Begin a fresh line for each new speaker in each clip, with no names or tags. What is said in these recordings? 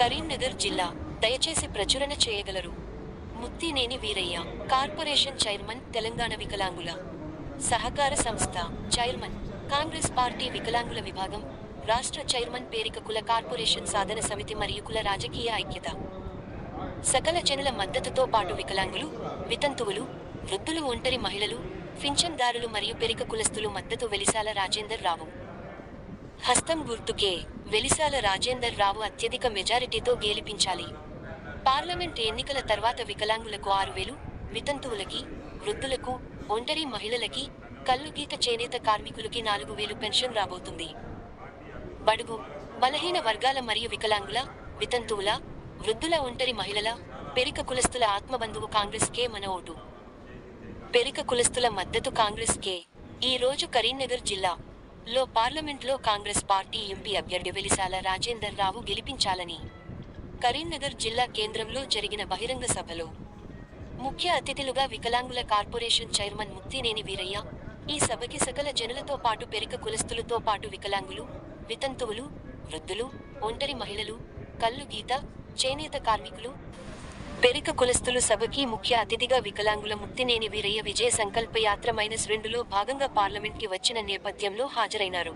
కరీంనగర్ జిల్లా దయచేసి ప్రచురణ చేయగలరు. ముత్తినేని వీరయ్య కార్పొరేషన్ చైర్మన్ తెలంగాణ వికలాంగుల. సహకార సంస్థ చైర్మన్ కాంగ్రెస్ పార్టీ వికలాంగుల విభాగం రాష్ట్ర చైర్మన్ పేరిక కుల కార్పొరేషన్ సాధన సమితి మరియు కుల రాజకీయ ఐక్యత. సకల జనుల మద్దతుతో పాటు వికలాంగులు వితంతువులు వృద్ధులు ఒంటరి మహిళలు పింఛన్దారులు మరియు పెరిక కులస్తులు మద్దతు వెలిసాల రాజేందర్ రావు. హస్తం గుర్తుకే. వెలిసాల రాజేందర్ రావు అత్యధిక మెజారిటీతో గెలిపించాలి. పార్లమెంట్ ఎన్నికల తర్వాత వికలాంగులకు ఆరు వేలు వితంతువులకి వృద్ధులకు ఒంటరి మహిళలకి కళ్ళు గీత చేనేత కార్మికులకి నాలుగు వేలు పెన్షన్ రాబోతుంది. బడుగు బలహీన వర్గాల మరియు వికలాంగుల వితంతువుల వృద్ధుల ఒంటరి మహిళల పెరిక కులస్తుల ఆత్మబంధువు కాంగ్రెస్ కే మన ఓటు. పెరిక కులస్తుల మద్దతు కాంగ్రెస్ కే ఈ రోజు కరీంనగర్ జిల్లా లో పార్లమెంట్లో కాంగ్రెస్ పార్టీ ఎంపీ అభ్యర్థి వెలిసాల రాజేందర్ రావు గెలిపించాలని. కరీంనగర్ జిల్లా కేంద్రంలో జరిగిన బహిరంగ సభలో ముఖ్య అతిథులుగా వికలాంగుల కార్పొరేషన్ చైర్మన్ ముక్తినేని వీరయ్య ఈ సభకి సకల జనులతో పాటు పెరిక కులస్తులతో పాటు వికలాంగులు వితంతువులు వృద్ధులు ఒంటరి మహిళలు కళ్ళు గీత చేనేత కార్మికులు పెరిక కులస్తులు సభకి ముఖ్య అతిథిగా వికలాంగుల ముత్తినేని వీరయ్య విజయ సంకల్ప యాత్ర మైనస్ రెండులో భాగంగా పార్లమెంట్కి వచ్చిన నేపథ్యంలో హాజరైనారు.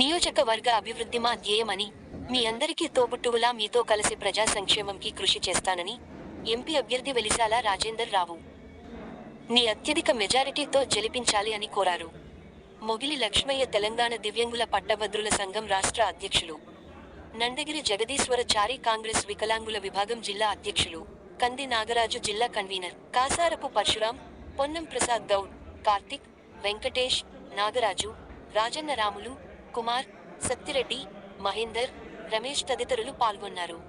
నియోజకవర్గ అభివృద్ధి మా ధ్యేయమని మీ అందరికీ తోబుట్టువులా మీతో కలిసి ప్రజా సంక్షేమంకి కృషి చేస్తానని ఎంపీ అభ్యర్థి వెలిసాల రాజేందర్ రావు. నీ అత్యధిక మెజారిటీతో గెలిపించాలి అని కోరారు. మొగిలి లక్ష్మయ్య తెలంగాణ దివ్యంగుల పట్టభద్రుల సంఘం రాష్ట్ర అధ్యక్షులు. నందగిరి జగదీశ్వర చారి కాంగ్రెస్ వికలాంగుల విభాగం జిల్లా అధ్యక్షులు కంది నాగరాజు జిల్లా కన్వీనర్ కాసారపు పరశురాం పొన్నం ప్రసాద్ గౌడ్ కార్తిక్ వెంకటేష్ నాగరాజు రాజన్న రాములు కుమార్ సత్తిరెడ్డి మహేందర్ రమేష్ తదితరులు పాల్గొన్నారు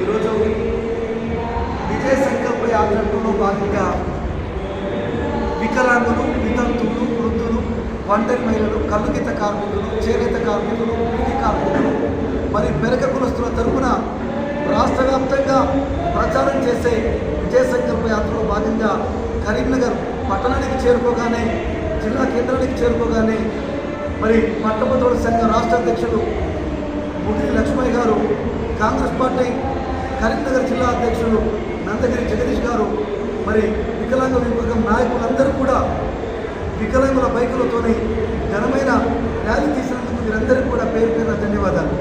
ఈరోజు విజయ సంకల్ప భాగంగా వికలాంగులు వితంతువులు వృద్ధులు ఒంటరి మహిళలు కలుగిత కార్మికులు చేనేత కార్మికులు పీడి కార్మికులు మరి మెరక కులస్తుల తరపున రాష్ట్ర వ్యాప్తంగా ప్రచారం చేసే విజయసంకల్ప యాత్రలో భాగంగా కరీంనగర్ పట్టణానికి చేరుకోగానే జిల్లా కేంద్రానికి చేరుకోగానే మరి పట్టభద్రుల సంఘ రాష్ట్ర అధ్యక్షుడు ముగిరి లక్ష్మయ్య గారు కాంగ్రెస్ పార్టీ కరీంనగర్ జిల్లా అధ్యక్షులు నందగిరి జగదీష్ గారు మరి వికలాంగ విభాగం నాయకులందరూ కూడా వికలాంగుల బైకులతోని ఘనమైన ర్యాలీ తీసినందుకు మీరందరికీ కూడా పేరు పేరున ధన్యవాదాలు.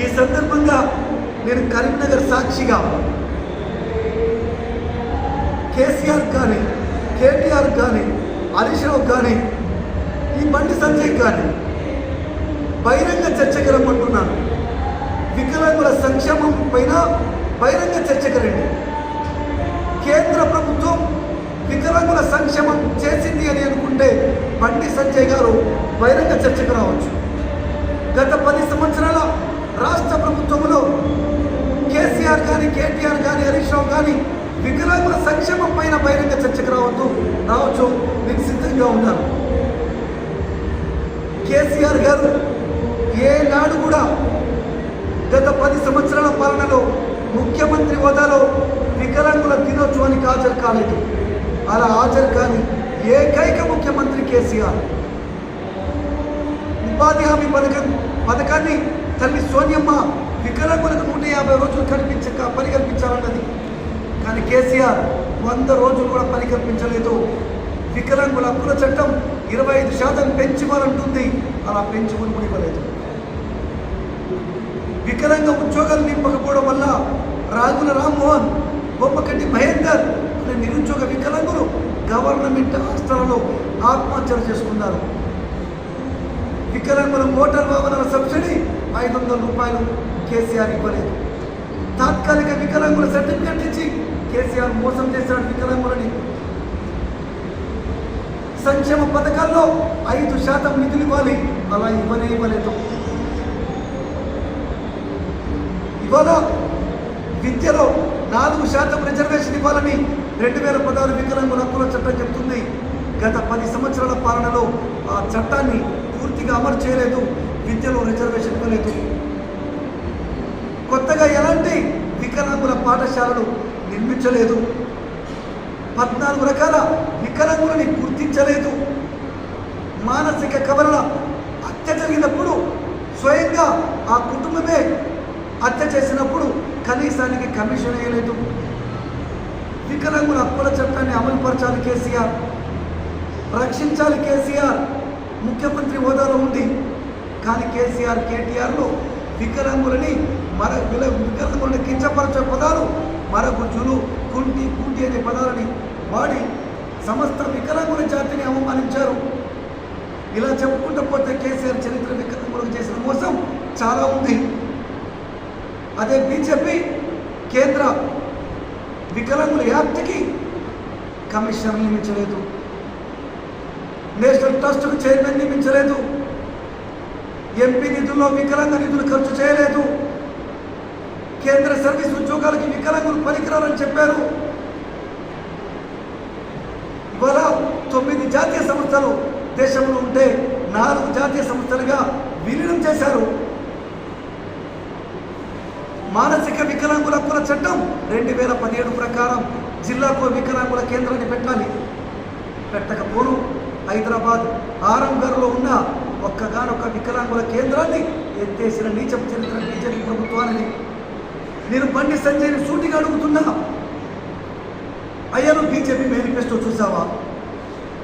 ఈ సందర్భంగా నేను కరీంనగర్ సాక్షిగా కేసీఆర్ కానీ కేటీఆర్ కానీ హరీష్ రావు కానీ ఈ బండి సంజయ్ కానీ బహిరంగ చర్చకు రమ్మంటున్నాను. వికలాంగుల సంక్షేమం పైన బహిరంగ చర్చకు రండి. కేంద్ర ప్రభుత్వం వికలాంగుల సంక్షేమం చేసింది అని అనుకుంటే బండి సంజయ్ గారు బహిరంగ చర్చకు రావచ్చు. గత పది సంవత్సరాల రాష్ట్ర ప్రభుత్వంలో కేసీఆర్ కానీ కేటీఆర్ కానీ హరీష్ రావు కానీ వికలాంగుల సంక్షేమం పైన బహిరంగ చర్చకు రావద్దు రావచ్చు నేను సిద్ధంగా ఉన్నాను. కేసీఆర్ గారు ఏనాడు కూడా గత పది సంవత్సరాల పాలనలో ముఖ్యమంత్రి హోదాలో వికలాంగుల దినోత్సవానికి హాజరు కాలేదు. అలా హాజరు కాని ఏకైక ముఖ్యమంత్రి కేసీఆర్. ఉపాధి హామీ పథకం పథకాన్ని తల్లి సోనియమ్మ వికలాంగులకు నూట యాభై రోజులు కనిపించక పని కల్పించాలన్నది కానీ కేసీఆర్ వంద రోజులు కూడా పని కల్పించలేదు వికలాంగుల హక్కుల చట్టం ఇరవై ఐదు శాతం పెంచుకోవాలంటుంది అలా పెంచుకొని కూడా ఇవ్వలేదు వికలాంగ ఉద్యోగాలు నింపకపోవడం వల్ల రాగుల రామ్మోహన్ బొమ్మకట్టి మహేందర్ అనే నిరుద్యోగ వికలాంగులు గవర్నమెంట్ హాస్టల్లో ఆత్మహత్యలు చేసుకున్నారు. వికలాంగుల మోటార్ వాహనాల సబ్సిడీ ఐదు వందల రూపాయలు కేసీఆర్ ఇవ్వలేదు. తాత్కాలిక వికలాంగుల సర్టిఫికెట్ ఇచ్చి కేసీఆర్ మోసం చేశాడు వికలాంగులని. సంక్షేమ పథకాల్లో ఐదు శాతం నిధులు ఇవ్వాలి. అలా ఇవ్వనే ఇవ్వలేదు. ఇవాళ విద్యలో నాలుగు శాతం రిజర్వేషన్ ఇవ్వాలని రెండు వేల పదహారు వికలాంగుల హక్కుల చట్టం చెబుతుంది గత పది సంవత్సరాల పాలనలో ఆ చట్టాన్ని పూర్తిగా అమలు చేయలేదు విద్యలో రిజర్వేషన్ ఇవ్వలేదు. కొత్తగా ఎలాంటి వికలాంగుల పాఠశాలలు నిర్మించలేదు. పద్నాలుగు రకాల వికలాంగులని గుర్తించలేదు. మానసిక కవరణ హత్య జరిగినప్పుడు స్వయంగా ఆ కుటుంబమే హత్య చేసినప్పుడు కనీసానికి కమిషన్ వేయలేదు. వికలాంగుల హక్కుల చట్టాన్ని అమలుపరచాలి కేసీఆర్. రక్షించాలి కేసీఆర్. ముఖ్యమంత్రి హోదాలో ఉంది. కానీ కేసీఆర్ కేటీఆర్లు వికలాంగులని మర విల కించపరచే పదాలు మరగుజ్జులు కుంటి కుంటి అనే పదాలని వాడి సమస్త వికలాంగుల జాతిని అవమానించారు. ఇలా చెప్పుకుంటూ పోతే కేసీఆర్ చరిత్ర వికలాంగులకు చేసిన మోసం చాలా ఉంది. అదే బీజేపీ కేంద్ర వికలాంగుల యాక్ట్కి కమిషన్ నియమించలేదు. నేషనల్ ట్రస్ట్కు చైర్మన్ నియమించలేదు. ఎంపీ నిధుల్లో వికలాంగ నిధులు ఖర్చు చేయలేదు. కేంద్ర సర్వీస్ ఉద్యోగాలకి వికలాంగులు పనికిరారని చెప్పారు. ఇవాళ తొమ్మిది జాతీయ సంస్థలు దేశంలో ఉంటే నాలుగు జాతీయ సంస్థలుగా విలీనం చేశారు. మానసిక వికలాంగుల హక్కుల చట్టం రెండు వేల పదిహేడు ప్రకారం జిల్లాకు వికలాంగుల కేంద్రాన్ని పెట్టాలి. పెట్టకపోను. హైదరాబాద్ ఆరంగర్లో ఉన్న ఒక్కగానొక్క వికలాంగుల కేంద్రాన్ని ఎత్తేసిన నీచం చరిత్ర బీజేపీ ప్రభుత్వాన్ని నేను బండి సంజయ్ని సూటిగా అడుగుతున్నా. అయ్యా బీజేపీ మేనిఫెస్టో చూసావా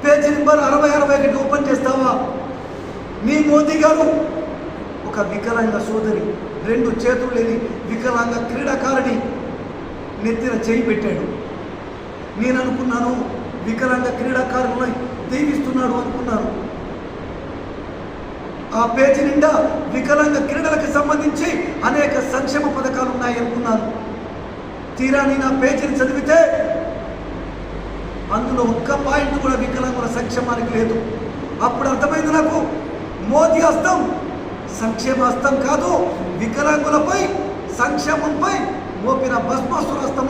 పేజీ నెంబర్ అరవై అరవై ఒకటి ఓపెన్ చేస్తావా? మీ మోదీ గారు ఒక వికలాంగ సోదరి. రెండు చేతులు లేని వికలాంగ క్రీడాకారుని నెత్తిన చేయి పెట్టాడు. నేను అనుకున్నాను వికలాంగ క్రీడాకారులను దీవిస్తున్నాడు అనుకున్నాను. ఆ పేజీ నిండా వికలాంగ క్రీడలకు సంబంధించి అనేక సంక్షేమ పథకాలు ఉన్నాయి అనుకున్నాను. తీరా నేను ఆ పేజీని చదివితే అందులో ఒక్క పాయింట్ కూడా వికలాంగుల సంక్షేమానికి లేదు. అప్పుడు అర్థమైంది నాకు మోదీ హస్తం సంక్షేమ హస్తం కాదు వికలాంగులపై సంక్షేమంపై మోపిన భస్మాసుర హస్తం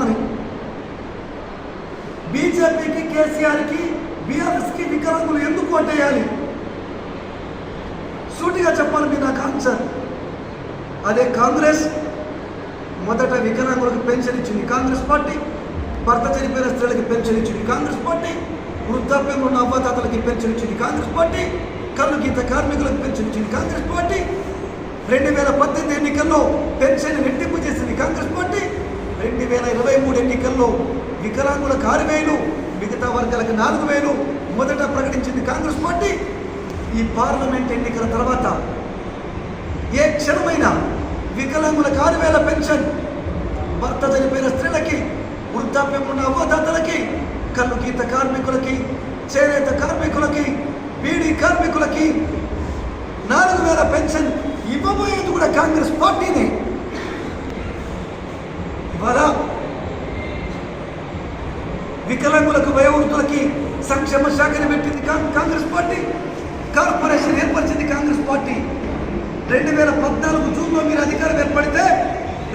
బీజేపీకి కేసీఆర్కి బీఆర్ఎస్కి వికలాంగులు ఎందుకు ఓటేయాలి సూటిగా చెప్పాలి మీ నాకు ఆన్సర్. అదే కాంగ్రెస్ మొదట వికలాంగులకు పెన్షన్ ఇచ్చింది కాంగ్రెస్ పార్టీ భర్త చనిపోయిన స్త్రీలకి పెన్షన్ ఇచ్చింది కాంగ్రెస్ పార్టీ వృద్ధాప్యంలో ఉన్న అవ్వాతాతలకి పెన్షన్ ఇచ్చింది కాంగ్రెస్ పార్టీ కళ్ళు గీత కార్మికులకు పెన్షన్ ఇచ్చింది కాంగ్రెస్ పార్టీ రెండు వేల పద్దెనిమిది ఎన్నికల్లో పెన్షన్ రెట్టింపు చేసింది కాంగ్రెస్ పార్టీ. రెండు వేల ఇరవై మూడు ఎన్నికల్లో వికలాంగులకు ఆరు వేలు మిగతా వర్గాలకు నాలుగు వేలు మొదట ప్రకటించింది కాంగ్రెస్ పార్టీ. ఈ పార్లమెంట్ ఎన్నికల తర్వాత ఏ క్షణమైనా వికలాంగులకు ఆరు వేల పెన్షన్ భర్త చనిపోయిన స్త్రీలకి వృద్ధాప్యం ఉన్న అవ్వదాతలకి కళ్ళు గీత కార్మికులకి చేనేత కార్మికులకి బీడీ కార్మికులకి నాలుగు వేల పెన్షన్ ఇవ్వబోయేది కూడా కాంగ్రెస్ పార్టీనే ఇవాళ వికలాంగులకు వయోవృద్ధులకి సంక్షేమ శాఖని పెట్టింది కాంగ్రెస్ పార్టీ. కార్పొరేషన్ ఏర్పరిచింది కాంగ్రెస్ పార్టీ. రెండు వేల పద్నాలుగు జూన్లో మీరు అధికారం ఏర్పడితే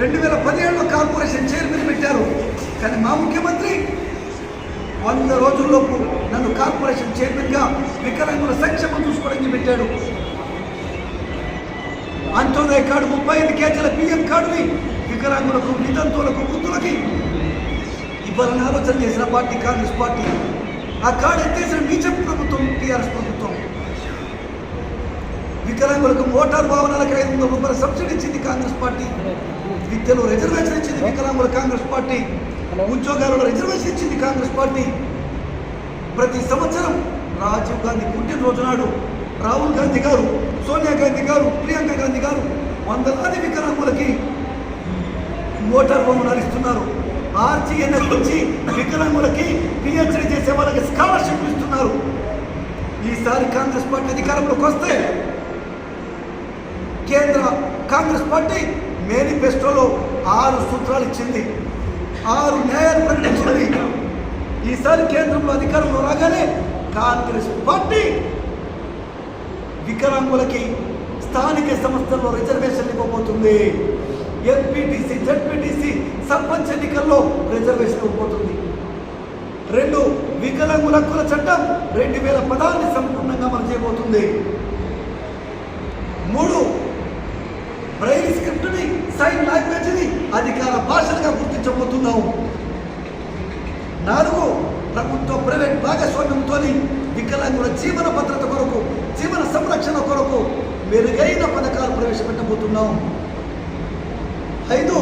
రెండు వేల పదిహేడులో కార్పొరేషన్ చైర్మన్ పెట్టారు. కానీ మా ముఖ్యమంత్రి వంద రోజుల్లోపు నన్ను కార్పొరేషన్ చైర్మన్గా వికలాంగుల సంక్షేమం చూసుకోవడానికి పెట్టాడు. అంత్యోదయ కార్డు ముప్పై ఐదు కేజీల బియ్యం కార్డుని వికలాంగులకు వితంతువులకు వృద్ధులకి ఇవ్వాలని ఆలోచన చేసిన పార్టీ కాంగ్రెస్ పార్టీ. ఆ కార్డు ఎత్తేసిన బీజేపీ ప్రభుత్వం టీఆర్ఎస్ ప్రభుత్వం. వికలాంగులకు మోటార్ వాహనాలకు ఐదు వందల రూపాయల సబ్సిడీ ఇచ్చింది కాంగ్రెస్ పార్టీ. విద్యలో రిజర్వేషన్ ఇచ్చింది వికలాంగుల కాంగ్రెస్ పార్టీ. ఉద్యోగాలలో రిజర్వేషన్ ఇచ్చింది కాంగ్రెస్ పార్టీ. ప్రతి సంవత్సరం రాజీవ్ గాంధీ పుట్టినరోజు నాడు రాహుల్ గాంధీ గారు సోనియా గాంధీ గారు ప్రియాంక గాంధీ గారు వందలాది వికలాంగులకి మోటార్ వాహనాలు ఇస్తున్నారు. ఆర్జీఎన్ఎస్ నుంచి వికలాంగులకి పిహెచ్డీ చేసే వాళ్ళకి స్కాలర్షిప్ ఇస్తున్నారు. ఈసారి కాంగ్రెస్ పార్టీ అధికారంలోకి వస్తే కేంద్ర కాంగ్రెస్ పార్టీ మేనిఫెస్టోలో ఆరు సూత్రాలు ఇచ్చింది. ఆరు న్యాయాలు ప్రకటించింది. ఈసారి కేంద్రంలో అధికారంలో రాగానే కాంగ్రెస్ పార్టీ వికలాంగులకి స్థానిక సంస్థల్లో రిజర్వేషన్ ఇవ్వబోతుంది. ఎంపీటీసీ జడ్పీటీసీ సర్పంచ్ ఎన్నికల్లో రిజర్వేషన్ ఇవ్వబోతుంది. రెండు వికలాంగుల హక్కుల చట్టం రెండు వేల పదాన్ని సంపూర్ణంగా అమలు చేయబోతుంది. మూడు బ్రైల్ స్క్రిప్ట్ని సైన్ లాంగ్వేజ్ని అధికార భాషలుగా గుర్తించబోతున్నాం. నాలుగు ప్రభుత్వ ప్రైవేట్ భాగస్వామ్యంతో వికలాంగుల జీవన భద్రత రక్షణ కొరకు మెరుగైన పథకాలు ప్రవేశపెట్టబోతున్నాం. ఐదు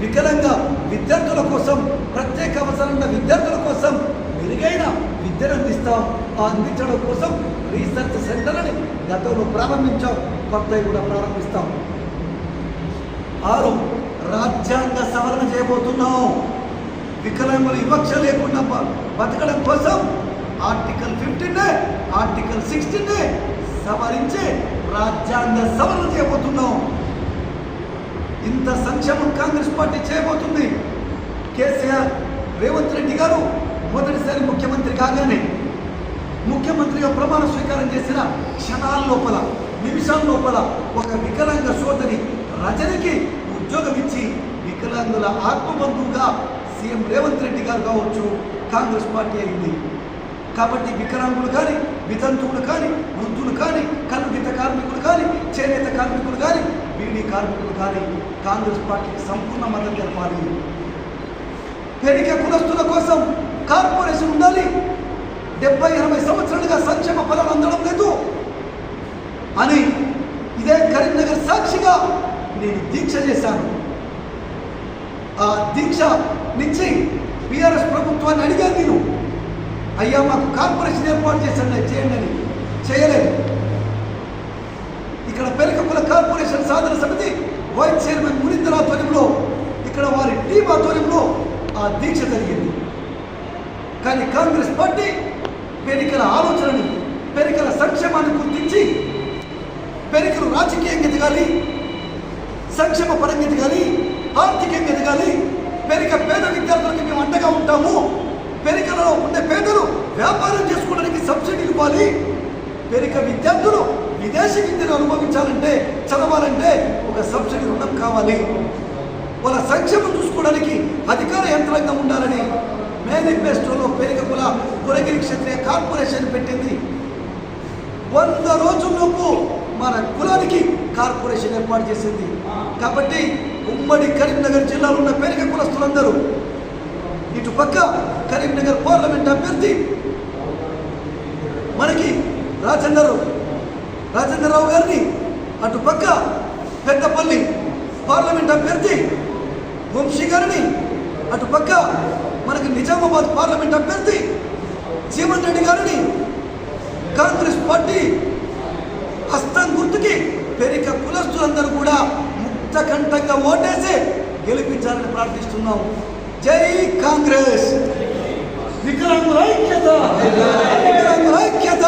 వికలంగా విద్యార్థుల కోసం ప్రత్యేక అవసరమైన విద్యార్థుల కోసం మెరుగైన విద్యను అందిస్తాం. ఆ అందించడం కోసం రీసెర్చ్ సెంటర్ని గతంలో ప్రారంభించాం. కొత్తవి కూడా ప్రారంభిస్తాం. ఆరు రాజ్యాంగ సవరణ చేయబోతున్నాం. వికలాంగుల వివక్ష లేకుండా బతకడం కోసం ఆర్టికల్ ఫిఫ్టీన్ ఆర్టికల్ సిక్స్టీన్ సవరించి రాజ్యాంగ సవరణ చేయబోతున్నాం. ఇంత సంక్షేమం కాంగ్రెస్ పార్టీ చేయబోతుంది. కేసీఆర్ రేవంత్ రెడ్డి గారు మొదటిసారి ముఖ్యమంత్రి కాగానే ముఖ్యమంత్రిగా ప్రమాణ స్వీకారం చేసిన క్షణాల లోపల నిమిషాల లోపల ఒక వికలాంగ సోదరి రజనికి ఉద్యోగం ఇచ్చి వికలాంగుల ఆత్మబంధువుగా సీఎం రేవంత్ రెడ్డి గారు కావచ్చు కాంగ్రెస్ పార్టీ అయింది. కాబట్టి వికలాంగులు కానీ వితంతువులు కానీ వృద్ధులు కానీ కల్పిత కార్మికులు కానీ చేనేత కార్మికులు కానీ బీడీ కార్మికులు కానీ కాంగ్రెస్ పార్టీకి సంపూర్ణ మద్దతు తెలపాలి. పెరిగే కులస్తుల కోసం కార్పొరేషన్ ఉండాలి. డెబ్బై ఇరవై సంవత్సరాలుగా సంక్షేమ ఫలాలు అందడం లేదు. అని ఇదే కరీంనగర్ సాక్షిగా నేను దీక్ష చేశాను. ఆ దీక్ష నుంచి బీఆర్ఎస్ ప్రభుత్వాన్ని అడిగాను నేను అయ్యా మాకు కార్పొరేషన్ ఏర్పాటు చేసండి చేయండి అని చేయలేదు. ఇక్కడ పెరకపుల కార్పొరేషన్ సాధన సమితి వైస్ చైర్మన్ మునీందర్ ఆధ్వర్యంలో ఇక్కడ వారి టీం ఆధ్వర్యంలో ఆ దీక్ష జరిగింది. కానీ కాంగ్రెస్ పార్టీ పెరికల ఆలోచనని పెరికల సంక్షేమాన్ని గుర్తించి పెరికలు రాజకీయంగా ఎదగాలి సంక్షేమ పరంగా ఎదగాలి ఆర్థికంగా ఎదగాలి పెరిక పేద విద్యార్థులకి మేము అండగా ఉంటాము. పెరికలలో ఉండే పేదలు వ్యాపారం చేసుకోవడానికి సబ్సిడీ ఇవ్వాలి. పెరిక విద్యార్థులు విదేశీ విద్యను అనుభవించాలంటే చదవాలంటే ఒక సబ్సిడీ రుణం కావాలి. వాళ్ళ సంక్షేమం చూసుకోవడానికి అధికార యంత్రాంగం ఉండాలని మేనిఫెస్టోలో పెరిక కుల కొరగిరి క్షత్రియ కార్పొరేషన్ పెట్టింది. వంద రోజుల్లోపు మన కులానికి కార్పొరేషన్ ఏర్పాటు చేసింది. కాబట్టి ఉమ్మడి కరీంనగర్ జిల్లాలో ఉన్న పెరిక కులస్తులందరూ ఇటు పక్క కరీంనగర్ పార్లమెంట్ అభ్యర్థి మనకి రాజేందర్ రాజేంద్రరావు గారిని అటు పక్క పెద్దపల్లి పార్లమెంట్ అభ్యర్థి వంశీ గారిని అటు పక్క మనకి నిజామాబాద్ పార్లమెంట్ అభ్యర్థి జీవన్ రెడ్డి గారిని కాంగ్రెస్ పార్టీ హస్తం గుర్తుకి పెరిక కులస్తులందరూ కూడా ముక్త కంఠంగా ఓటేసి గెలిపించాలని ప్రార్థిస్తున్నాము జై కాంగ్రెస్. వికలాంగుల ఐక్యత వికలాంగుల ఐక్యత